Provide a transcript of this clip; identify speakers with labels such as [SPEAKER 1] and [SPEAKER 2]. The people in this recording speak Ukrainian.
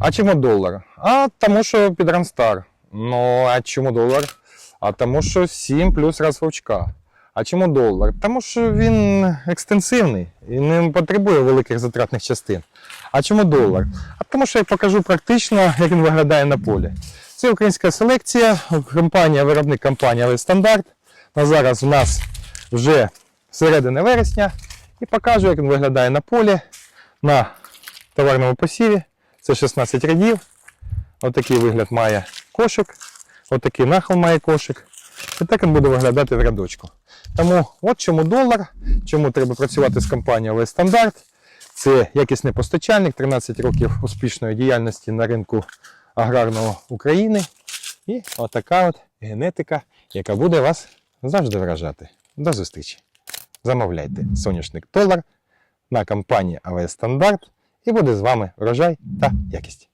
[SPEAKER 1] А чому долар? А тому що підранстар. Ну, а чому долар? А тому що 7 плюс раз вовчка. А чому долар? Тому що він екстенсивний і не потребує великих затратних частин. А чому долар? А тому що я покажу практично, як він виглядає на полі. Це українська селекція, компанія, виробник компанія «Аве Стандарт. На зараз в нас вже середина вересня. І покажу, як він виглядає на полі на товарному посіві. Це 16 рядів. Отакий вигляд має кошик. Отакий нахил має кошик. І так він буде виглядати в рядочку. Тому от чому долар, чому треба працювати з компанією «Аве Стандарт. Це якісний постачальник, 13 років успішної діяльності на ринку аграрного України. І отака от генетика, яка буде вас завжди вражати. До зустрічі! Замовляйте соняшник долар на компанії АВС Стандарт і буде з вами врожай та якість.